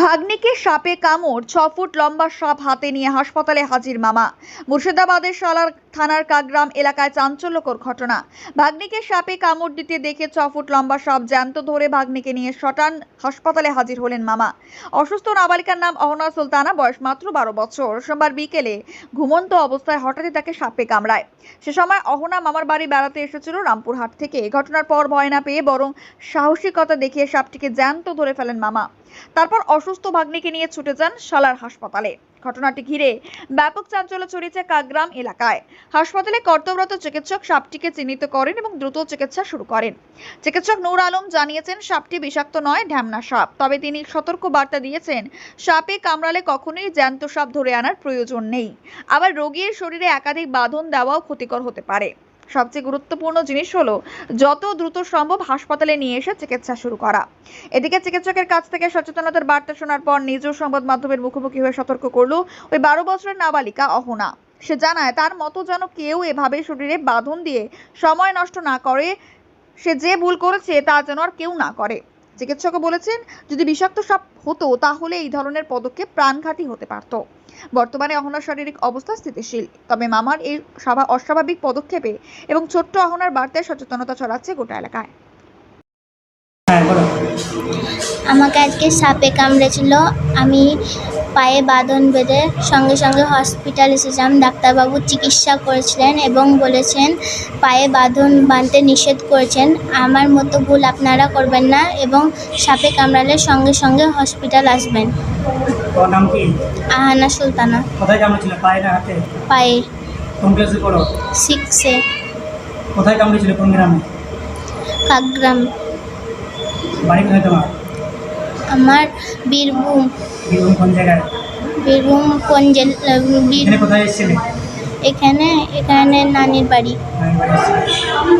ভাগ্নিকে সাপে কামড়, ছ ফুট লম্বা সাপ হাতে নিয়ে হাসপাতালে হাজির মামা। মুর্শিদাবাদের সালার থানার কাগ্রাম এলাকায় চাঞ্চল্যকর ঘটনা। ভাগ্নিকে সাপে কামড় দিতে দেখে ছ ফুট লম্বা সাপ জ্যান্ত ধরে ভাগ্নিকে নিয়ে শটান হাসপাতালে হাজির হলেন মামা। অসুস্থ নাবালিকার নাম অহনা সুলতানা, বয়স মাত্র বারো বছর। সোমবার বিকেলে ঘুমন্ত অবস্থায় হঠাৎই তাকে সাপে কামড়ায়। সে সময় অহনা মামার বাড়ি বেড়াতে এসেছিল রামপুরহাট থেকে। ঘটনার পর ভয় না পেয়ে বরং সাহসিকতা দেখিয়ে সাপটিকে জ্যান্ত ধরে ফেলেন মামা। তারপর অসুস্থ ভাগ্নিকে নিয়ে ছুটে যান সালার হাসপাতালে। ঘটনাটি ঘিরে ব্যাপক চাঞ্চল্য ছড়িয়েছে কাগ্রাম এলাকায়। হাসপাতালে কর্তব্যরত চিকিৎসক সাপটিকে চিহ্নিত করেন এবং দ্রুত চিকিৎসা শুরু করেন। চিকিৎসক নূর আলম জানিয়েছেন, সাপটি বিষাক্ত নয়, ঢ্যামনা সাপ। তবে তিনি সতর্ক বার্তা দিয়েছেন, সাপে কামড়ালে কখনোই জ্যান্ত সাপ ধরে আনার প্রয়োজন নেই। আবার রোগীর শরীরে একাধিক বাঁধন দেওয়াও ক্ষতিকর হতে পারে। সবচেয়ে গুরুত্বপূর্ণ জিনিস হলো যত দ্রুত সম্ভব হাসপাতালে নিয়ে এসে চিকিৎসা শুরু করা। এদিকে চিকিৎসকের কাছ থেকে সচেতনতার বার্তা শোনার পর নিজ সংবাদ মাধ্যমের মুখোমুখি হয়ে সতর্ক করল ওই বারো বছরের নাবালিকা অহনা। সে জানায়, তার মতো যেন কেউ এভাবে শরীরে বাঁধন দিয়ে সময় নষ্ট না করে, সে যে ভুল করেছে তা যেন আর কেউ না করে। চিকিৎসকও বলেছেন যদি বিষাক্ত সাপ হতো তাহলে এই ধরনের পদক্ষেপ প্রাণঘাতী হতে পারত। বর্তমানে অহনার শারীরিক অবস্থা স্থিতিশীল তবে মামার এই স্বাভা- অস্বাভাবিক পদক্ষেপে এবং ছোট্ট অহনার বার্তায় সচেতনতা ছড়াচ্ছে গোটা এলাকায়। হ্যাঁ আমাকে আজকে সাপে কামড়েছিল। আমি পায়ে বাঁধন বেঁধে সঙ্গে সঙ্গে হসপিটাল এসেছিলাম ডাক্তারবাবু চিকিৎসা করেছিলেন এবং বলেছেন পায়ে বাঁধন বাঁধতে নিষেধ করেছেন। আমার মতো ভুল আপনারা করবেন না এবং সাপে কামড়ালে সঙ্গে সঙ্গে হসপিটাল আসবেন। নাম কি? আহানা সুলতানা। কোথায় কামড়েছিল? পায়ে না হাতে? পায়ে কোন ক্লাসে পড়ো? সিক্সে। কোথায় কামড়েছিল? কোন গ্রামে? কাগ্রাম বাড়ি কোথায় তোমার? আমার বীরভূম। বীরভূম কোন জায়গায় বীরভূম কোন জেলা বীর এখানে কোথায় এখানে এখানে নানির বাড়ি। আমি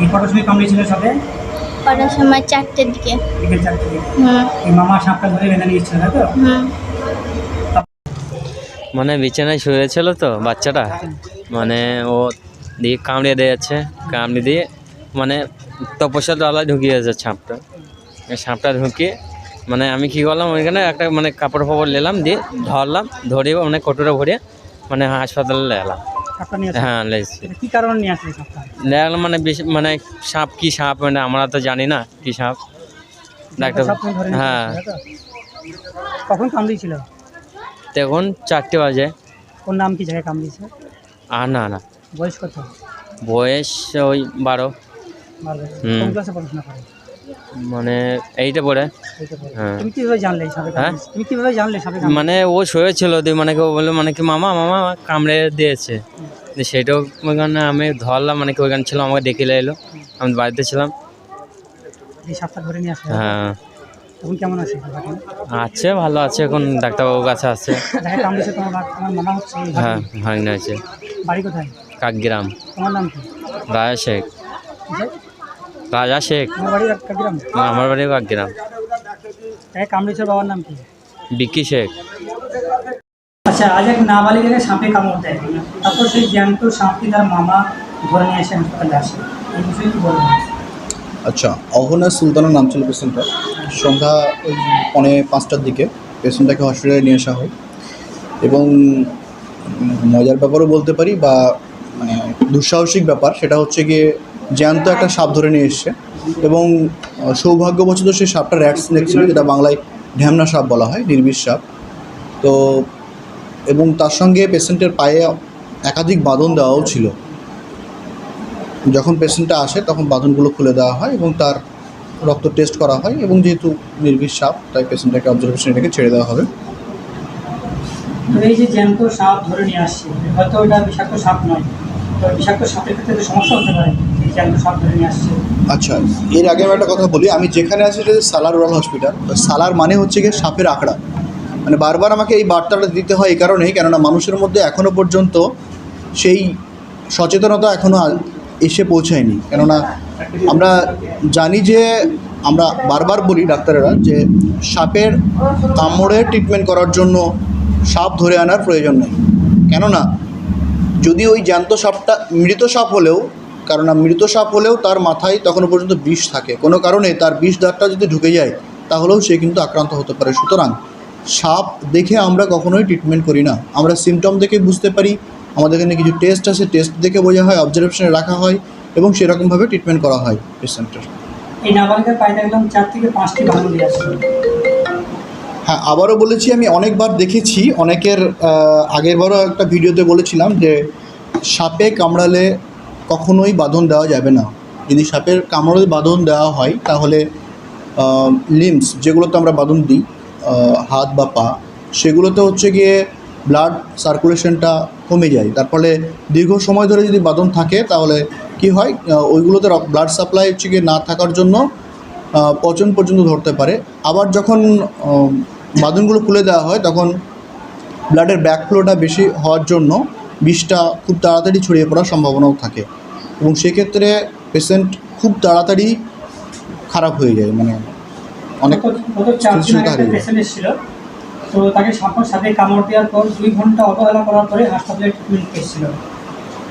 এই কটার সময় কামড়েছিল সাথে কটার সময় চারটের দিকে। বিকেল চারটে দিকে। হুম। মামা সাপটা ধরে বেঁধে নিয়েছিল তাই তো? হুম। মানে বিছানায় শুয়েছিল তো বাচ্চাটা। মানে ও দিয়ে কামড়ে দিয়েছে কামড়ে দিয়ে মানে তপস্যার ডালায় ঢুকিয়েছে সাপটা। এই সাপটা ঢুকিয়ে মানে আমি কী করলাম ওইখানে একটা মানে কাপড় ফাপড় নিলাম দিয়ে ধরলাম ধরে মানে কটোরে ভরে মানে হাসপাতালে এলাম। হ্যাঁ কি কারণে নিয়ে আসলে মানে বেশি মানে সাপ কি সাপ মানে আমরা তো জানি না কি সাপ। ডাক্তার হ্যাঁ। কখন কামড়িয়েছিল? তখন চারটে বাজে। কোন নাম কি জায়গায় কামড়িয়েছে? আর না না। বয়স কত? বয়স ওই বারো। বারো হুম। ক্লাসে পড়াশোনা করে? মানে এইটা পড়ে হ্যাঁ। তুমি কীভাবে জানলে হ্যাঁ? তুমি কীভাবে জানলে মানে ও শুয়েছিল দিয়ে মানে কেউ বলল মানে কি মামা মামা কামড়ে দিয়েছে। দিয়ে সেটাও ওইখানে আমি ধরলাম মানে কি ওইখানে ছিল আমাকে ডেকে এলো। আমি বাড়িতে ছিলাম। হ্যাঁ। কেমন আছে? আছে ভালো আছে এখন ডাক্তারবাবুর কাছে আছে। হ্যাঁ। আছে বাড়ি কোথায়? কাকগ্রাম। তোমার নাম কি? রাজা শেখ? রাজা শেখ আমার বাড়ি কাকগ্রাম কামড়েছে বাবার নাম কি বিক্কি শেখ আচ্ছা আজ এক নাবালিকাকে সাপে কামড় দেয় তারপর সেই জ্যান্ত সাপটি তার মামা ধরে নিয়ে এসে হাসপাতালে আসে এই বিষয়ে কি বলবেন আচ্ছা অহনা সুলতানা নাম ছিল পেশেন্টটা সন্ধ্যা ওই পনে পাঁচটার দিকে পেশেন্টটাকে হসপিটালে নিয়ে আসা হয়। এবং মজার ব্যাপারও বলতে পারি বা মানে দুঃসাহসিক ব্যাপার সেটা হচ্ছে গিয়ে জ্যান্ত একটা সাপ ধরে নিয়ে এসছে। এবং সৌভাগ্যবশত সেই সাপটা র্যাট স্নেক ছিল যেটা বাংলায় ঢ্যামনা সাপ বলা হয়, নির্বিষ সাপ। তো, এবং তার সঙ্গে পেশেন্টের পায়ে একাধিক বাঁধন দেওয়াও ছিল। যখন পেশেন্টটা আসে, তখন বাঁধনগুলো খুলে দেওয়া হয় এবং তার রক্ত টেস্ট করা হয় এবং যেহেতু নির্বিষ সাপ, তাই পেশেন্টটাকে অবজারভেশনে রেখে ছেড়ে দেওয়া হবে। সাপ ধরে নিয়ে আসছে, হয়তো ওটা বিষাক্ত সাপ নয়। বিষাক্ত সাপের ক্ষেত্রে সমস্যা হতে পারে। আচ্ছা এর আগে আমি একটা কথা বলি, আমি যেখানে আছি সেটা সালার রুরাল হসপিটাল। সালার মানে হচ্ছে গিয়ে সাপের আঁকড়া মানে বারবার আমাকে এই বার্তাটা দিতে হয় এই কারণেই, কেননা মানুষের মধ্যে এখনও পর্যন্ত সেই সচেতনতা এখনও এসে পৌঁছায়নি। কেননা আমরা জানি যে, আমরা বারবার বলি ডাক্তারেরা যে সাপের কামড়ে ট্রিটমেন্ট করার জন্য সাপ ধরে আনার প্রয়োজন নেই। কেননা যদি ওই জ্যান্ত সাপটা, মৃত সাপ হলেও কারণ মৃত সাপ হলেও তার মাথায় তখনও পর্যন্ত বিষ থাকে। কোনো কারণে তার বিষ দাগটা যদি ঢুকে যায় তাহলেও সে কিন্তু আক্রান্ত হতে পারে। সুতরাং সাপ দেখে আমরা কখনোই ট্রিটমেন্ট করি না। আমরা সিমটম দেখে বুঝতে পারি আমাদের এখানে কিছু টেস্ট আছে টেস্ট দেখে বোঝা হয় অবজারভেশনে রাখা হয় এবং সেরকমভাবে ট্রিটমেন্ট করা হয় পেশেন্টের এই নাবালিকার পায়ে দেখলাম চার থেকে পাঁচটি ভাঙন দিয়ে আসছিল হ্যাঁ আবারও বলেছি আমি অনেকবার দেখেছি অনেকের আগেরবারও একটা ভিডিওতে বলেছিলাম যে সাপে কামড়ালে কখনোই বাঁধন দেওয়া যাবে না। যদি সাপের কামড়ে বাঁধন দেওয়া হয়, তাহলে লিমস যেগুলোতে আমরা বাঁধন দিই হাত বা পা, সেগুলোতে হচ্ছে গিয়ে ব্লাড সার্কুলেশনটা কমে যায়। তার ফলে দীর্ঘ সময় ধরে যদি বাঁধন থাকে, তাহলে কি হয় ওইগুলোতে ব্লাড সাপ্লাই হচ্ছে গিয়ে না থাকার জন্য পচন পর্যন্ত ধরতে পারে। আবার যখন বাঁধনগুলো খুলে দেওয়া হয়, তখন ব্লাডের ব্যাকফ্লোটা বেশি হওয়ার জন্য বিষটা খুব তাড়াতাড়ি ছড়িয়ে পড়ার সম্ভাবনাও থাকে। এবং সেক্ষেত্রে পেশেন্ট খুব তাড়াতাড়ি খারাপ হয়ে যায় মানে অনেক গত গত চার দিন স্থিতিশীলতা আগে হারিয়ে যায়। তো তাকে সাপের সাথে কামড় দেওয়ার পর দুই ঘণ্টা অবহেলা করার পরে হাসপাতালে ট্রিটমেন্ট এসেছিল।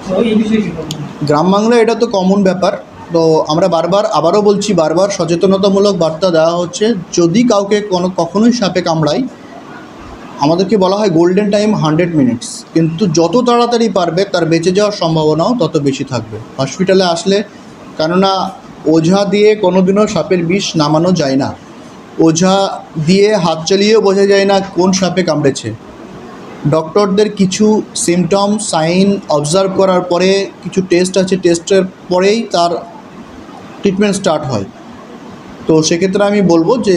তো এই বিষয়ে কী বলবেন? গ্রাম বাংলায় এটা তো কমন ব্যাপার। তো আমরা বারবার আবারও বলছি বারবার সচেতনতামূলক বার্তা দেওয়া হচ্ছে। যদি কাউকে কোনো কখনোই সাপে কামড়ায় আমাদেরকে বলা হয় গোল্ডেন টাইম হান্ড্রেড মিনিটস কিন্তু যত তাড়াতাড়ি পারবে, তার বেঁচে যাওয়ার সম্ভাবনাও তত বেশি থাকবে। হসপিটালে আসলে কেননা ওঝা দিয়ে কোনোদিনও সাপের বিষ নামানো যায় না। ওঝা দিয়ে হাত চালিয়েও বোঝা যায় না কোন সাপে কামড়েছে। ডক্টরদের কিছু সিমটম সাইন অবজার্ভ করার পরে কিছু টেস্ট আছে। টেস্টের পরেই তার ট্রিটমেন্ট স্টার্ট হয়। তো সেক্ষেত্রে আমি বলব যে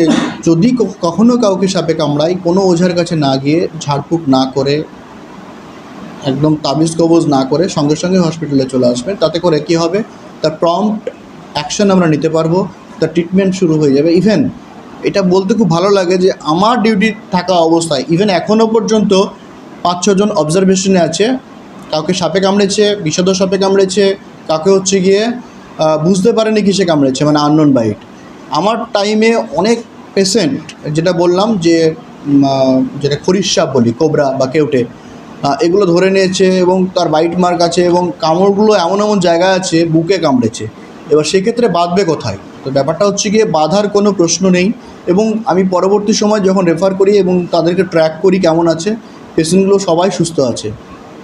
যদি ক- কখনো কাউকে সাপে কামড়ায়, কোনো ওঝার কাছে না গিয়ে ঝাড়ফুঁক না করে, একদম তাবিজ কবজ না করে সঙ্গে সঙ্গে হসপিটালে চলে আসবে, তাতে করে কি হবে? তার প্রম্পট অ্যাকশন আমরা নিতে পারব তার ট্রিটমেন্ট শুরু হয়ে যাবে। ইভেন এটা বলতে খুব ভালো লাগে যে আমার ডিউটি থাকা অবস্থায় ইভেন এখনও পর্যন্ত পাঁচ ছজন অবজারভেশনে আছে, কাউকে সাপে কামড়েছে বিষাদ সাপে কামড়েছে, কাউকে হচ্ছে গিয়ে বুঝতে পারেনি কিসে কামড়েছে মানে আননোন বাইট আমার টাইমে অনেক পেশেন্ট যেটা বললাম যে যেটা খরিশ বলি, কোবরা বা কেউটে এগুলো ধরে নিয়েছে এবং তার বাইট মার্ক আছে এবং কামড়গুলো এমন এমন জায়গা আছে, বুকে কামড়েছে। এবার সেক্ষেত্রে বাঁধবে কোথায়? তো ব্যাপারটা হচ্ছে গিয়ে বাঁধার কোনো প্রশ্ন নেই এবং আমি পরবর্তী সময় যখন রেফার করি এবং তাদেরকে ট্র্যাক করি কেমন আছে পেশেন্টগুলো সবাই সুস্থ আছে।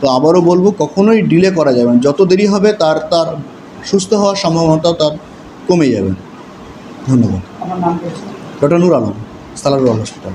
তো আবারও বলব, কখনোই ডিলে করা যাবে না। যত দেরি হবে তার তার সুস্থ হওয়ার সম্ভাবনাটাও তার কমে যাবে। ধন্যবাদ। Doctor Nur Alam Salarul hospital.